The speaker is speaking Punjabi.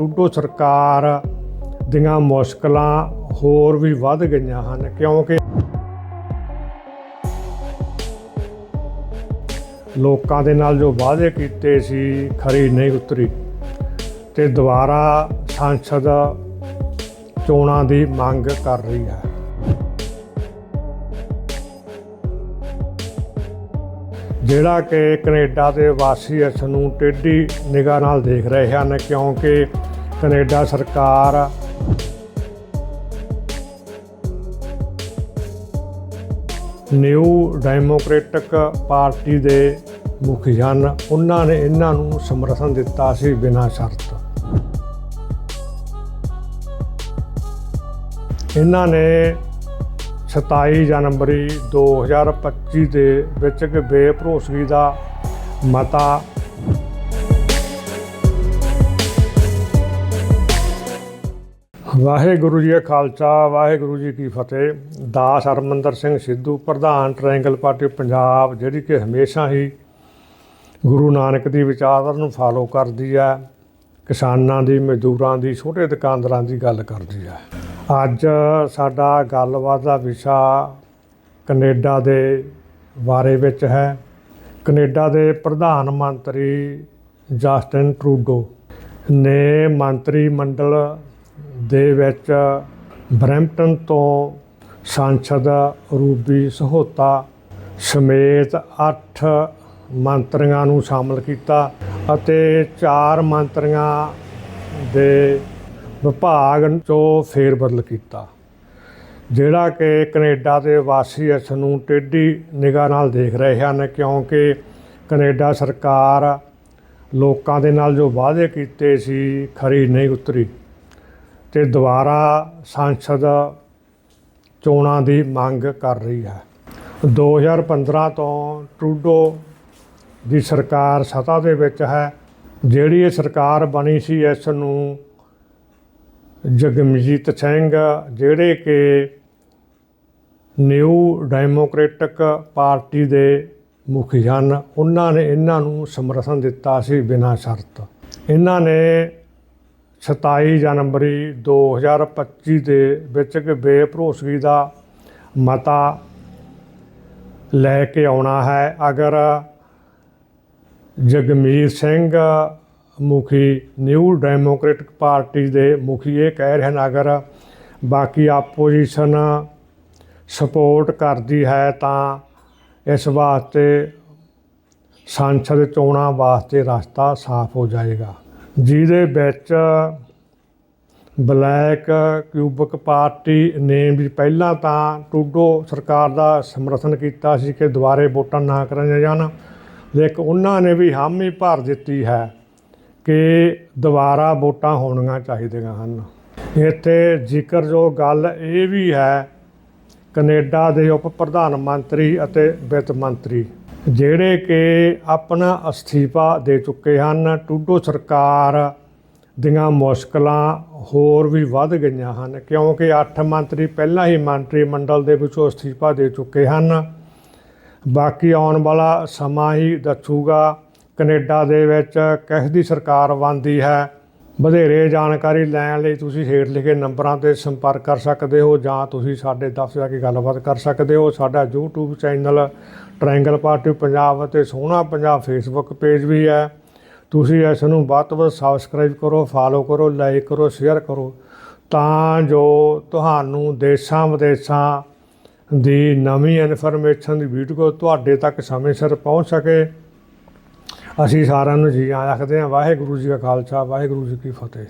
ਟੂਡੋ ਸਰਕਾਰ ਦੀਆਂ ਮੁਸ਼ਕਲਾਂ ਹੋਰ ਵੀ ਵੱਧ ਗਈਆਂ ਹਨ, ਕਿਉਂਕਿ ਲੋਕਾਂ ਦੇ ਨਾਲ ਜੋ ਵਾਅਦੇ ਕੀਤੇ ਸੀ, ਖਰੀ ਨਹੀਂ ਉਤਰੀ ਤੇ ਦੁਬਾਰਾ ਸੰਸਦ ਚੋਣਾਂ ਦੀ ਮੰਗ ਕਰ ਰਹੀ ਹੈ। ਜਿਹੜਾ ਕਿ ਕੈਨੇਡਾ ਦੇ ਵਾਸੀ ਇਸ ਨੂੰ ਟੇਢੀ ਨਿਗਾਹ ਨਾਲ ਦੇਖ ਰਹੇ ਹਨ, ਕਿਉਂਕਿ ਕੈਨੇਡਾ ਸਰਕਾਰ। ਨਿਊ ਡੈਮੋਕ੍ਰੈਟਿਕ ਪਾਰਟੀ ਦੇ ਮੁਖੀ ਹਨ। ਉਹਨਾਂ ਨੇ ਇਹਨਾਂ ਨੂੰ ਸਮਰਥਨ ਦਿੱਤਾ ਸੀ ਬਿਨਾਂ ਸ਼ਰਤ। ਇਹਨਾਂ ਨੇ 27 ਜਨਵਰੀ 2025 ਦੇ ਵਿੱਚ ਇੱਕ ਬੇਭਰੋਸਗੀ ਦਾ ਮਤਾ ਵਾਹਿਗੁਰੂ ਜੀ ਕਾ ਖਾਲਸਾ, ਵਾਹਿਗੁਰੂ ਜੀ ਕੀ ਫਤਿਹ। ਦਾਸ ਹਰਮੰਦਰ ਸਿੰਘ ਸਿੱਧੂ, ਪ੍ਰਧਾਨ ਟ੍ਰਾਇੰਗਲ ਪਾਰਟੀ ਪੰਜਾਬ, ਜਿਹੜੀ ਕਿ ਹਮੇਸ਼ਾ ਹੀ ਗੁਰੂ ਨਾਨਕ ਦੀ ਵਿਚਾਰਧਾਰਾ ਨੂੰ ਫਾਲੋ ਕਰਦੀ ਹੈ, ਕਿਸਾਨਾਂ ਦੀ, ਮਜ਼ਦੂਰਾਂ ਦੀ, ਛੋਟੇ ਦੁਕਾਨਦਾਰਾਂ ਦੀ ਗੱਲ ਕਰਦੀ ਹੈ। ਅੱਜ ਸਾਡਾ ਗੱਲਬਾਤ ਦਾ ਵਿਸ਼ਾ ਕੈਨੇਡਾ ਦੇ ਬਾਰੇ ਵਿੱਚ ਹੈ। ਕੈਨੇਡਾ ਦੇ ਪ੍ਰਧਾਨ ਮੰਤਰੀ ਜਸਟਿਨ ਟਰੂਡੋ ਨੇ ਮੰਤਰੀ ਮੰਡਲ ਦੇ ਵਿੱਚ ਬਰੈਂਪਟਨ ਤੋਂ ਸਾਂਸਦ ਰੂਬੀ ਸਹੋਤਾ ਸਮੇਤ 8 ਮੰਤਰੀਆਂ ਨੂੰ ਸ਼ਾਮਲ ਕੀਤਾ ਅਤੇ 4 ਮੰਤਰੀਆਂ ਦੇ ਵਿਭਾਗ ਚੋਂ ਫੇਰ ਬਦਲ ਕੀਤਾ, ਜਿਹੜਾ ਕਿ ਕੈਨੇਡਾ ਦੇ ਵਾਸੀ ਇਸ ਨੂੰ ਟੇਢੀ ਨਿਗਾਹ ਨਾਲ ਦੇਖ ਰਹੇ ਹਨ ਕਿਉਂਕਿ ਕੈਨੇਡਾ ਸਰਕਾਰ ਲੋਕਾਂ ਦੇ ਨਾਲ ਜੋ ਵਾਅਦੇ ਕੀਤੇ ਸੀ, ਖਰੀ ਨਹੀਂ ਉਤਰੀ। ਤੇ ਦੁਬਾਰਾ ਸੰਸਦ ਚੋਣਾਂ ਦੀ ਮੰਗ ਕਰ ਰਹੀ ਹੈ। 2015 ਤੋਂ ਟਰੂਡੋ ਦੀ ਸਰਕਾਰ ਸੱਤਾ ਦੇ ਵਿੱਚ ਹੈ। ਜਿਹੜੀ ਇਹ ਸਰਕਾਰ ਬਣੀ ਸੀ, ਇਸ ਨੂੰ ਜਗਮਜੀਤ ਸਿੰਘ, ਜਿਹੜੇ ਕਿ ਨਿਊ ਡੈਮੋਕ੍ਰੈਟਿਕ ਪਾਰਟੀ ਦੇ ਮੁਖੀ ਹਨ, ਉਹਨਾਂ ਨੇ ਇਹਨਾਂ ਨੂੰ ਸਮਰਥਨ ਦਿੱਤਾ ਸੀ ਬਿਨਾਂ ਸ਼ਰਤ। ਇਹਨਾਂ ਨੇ 27 ਜਨਵਰੀ 2025 ਦੇ ਵਿੱਚ ਇੱਕ ਬੇਭਰੋਸਗੀ ਦਾ ਮਤਾ ਲੈ ਕੇ ਆਉਣਾ ਹੈ। ਅਗਰ ਜਗਮੀਤ ਸਿੰਘ ਮੁਖੀ, ਨਿਊ ਡੈਮੋਕ੍ਰੈਟਿਕ ਪਾਰਟੀ ਦੇ ਮੁਖੀ ਇਹ ਕਹਿ ਰਹੇ ਹਨ, ਅਗਰ ਬਾਕੀ ਆਪੋਜੀਸ਼ਨ ਸਪੋਰਟ ਕਰਦੀ ਹੈ ਤਾਂ ਇਸ ਵਾਸਤੇ ਸੰਸਦ ਚੋਣਾਂ ਵਾਸਤੇ ਰਸਤਾ ਸਾਫ਼ ਹੋ ਜਾਏਗਾ। ਜਿਹਦੇ ਵਿੱਚ ਬਲੈਕ ਕਿਊਬਕ ਪਾਰਟੀ ਨੇ ਵੀ ਪਹਿਲਾਂ ਤਾਂ ਟੂਡੋ ਸਰਕਾਰ ਦਾ ਸਮਰਥਨ ਕੀਤਾ ਸੀ ਕਿ ਦੁਬਾਰੇ ਵੋਟਾਂ ਨਾ ਕਰਾਈਆਂ ਜਾਣ, ਲੇਕਿਨ ਉਹਨਾਂ ਨੇ ਵੀ ਹਾਮੀ ਭਰ ਦਿੱਤੀ ਹੈ ਕਿ ਦੁਬਾਰਾ ਵੋਟਾਂ ਹੋਣੀਆਂ ਚਾਹੀਦੀਆਂ ਹਨ। ਇੱਥੇ ਜ਼ਿਕਰ ਜੋ ਗੱਲ ਇਹ ਵੀ ਹੈ ਕੈਨੇਡਾ ਦੇ ਉਪ ਪ੍ਰਧਾਨ ਮੰਤਰੀ ਅਤੇ ਵਿੱਤ ਮੰਤਰੀ, ਜਿਹੜੇ ਕਿ ਆਪਣਾ ਅਸਤੀਫਾ ਦੇ ਚੁੱਕੇ ਹਨ। ਟੂਡੋ ਸਰਕਾਰ ਦੀਆਂ ਮੁਸ਼ਕਲਾਂ ਹੋਰ ਵੀ ਵੱਧ ਗਈਆਂ ਹਨ, ਕਿਉਂਕਿ 8 ਮੰਤਰੀ ਪਹਿਲਾਂ ਹੀ ਮੰਤਰੀ ਮੰਡਲ ਦੇ ਵਿੱਚੋਂ ਅਸਤੀਫਾ ਦੇ ਚੁੱਕੇ ਹਨ। ਬਾਕੀ ਆਉਣ ਵਾਲਾ ਸਮਾਂ ਹੀ ਦੱਸੂਗਾ। ਕੈਨੇਡਾ ਦੇ ਵਿੱਚ ਕਿਸ ਦੀ ਸਰਕਾਰ ਬਣਦੀ ਹੈ? ਵਧੇਰੇ ਜਾਣਕਾਰੀ ਲੈਣ ਲਈ ਤੁਸੀਂ ਹੇਠ ਲਿਖੇ ਨੰਬਰਾਂ ਤੇ ਸੰਪਰਕ ਕਰ ਸਕਦੇ ਹੋ ਜਾਂ ਤੁਸੀਂ ਸਾਡੇ ਦਫ਼ਤਰ ਜਾ ਕੇ ਗੱਲਬਾਤ ਕਰ ਸਕਦੇ ਹੋ। ਸਾਡਾ YouTube channel triangle party Punjab ਅਤੇ ਸੋਹਣਾ ਪੰਜਾਬ ਫੇਸਬੁੱਕ ਪੇਜ ਵੀ ਹੈ। ਤੁਸੀਂ ਇਸ ਨੂੰ ਵੱਧ ਤੋਂ ਵੱਧ ਸਬਸਕ੍ਰਾਈਬ ਕਰੋ ਫਾਲੋ ਕਰੋ ਲਾਈਕ ਕਰੋ ਸ਼ੇਅਰ ਕਰੋ ਤਾਂ ਜੋ ਤੁਹਾਨੂੰ ਦੇਸ਼ਾਂ ਵਿਦੇਸ਼ਾਂ ਦੀ ਨਵੀਂ ਇਨਫੋਰਮੇਸ਼ਨ ਦੀ ਵੀਡੀਓ ਤੁਹਾਡੇ ਤੱਕ ਸਮੇਂ ਸਿਰ ਪਹੁੰਚ ਸਕੇ। ਅਸੀਂ ਸਾਰਿਆਂ ਨੂੰ ਜੀ ਆਖਦੇ ਹਾਂ ਵਾਹਿਗੁਰੂ ਜੀ ਕਾ ਖਾਲਸਾ ਵਾਹਿਗੁਰੂ ਜੀ ਕੀ ਫਤਿਹ।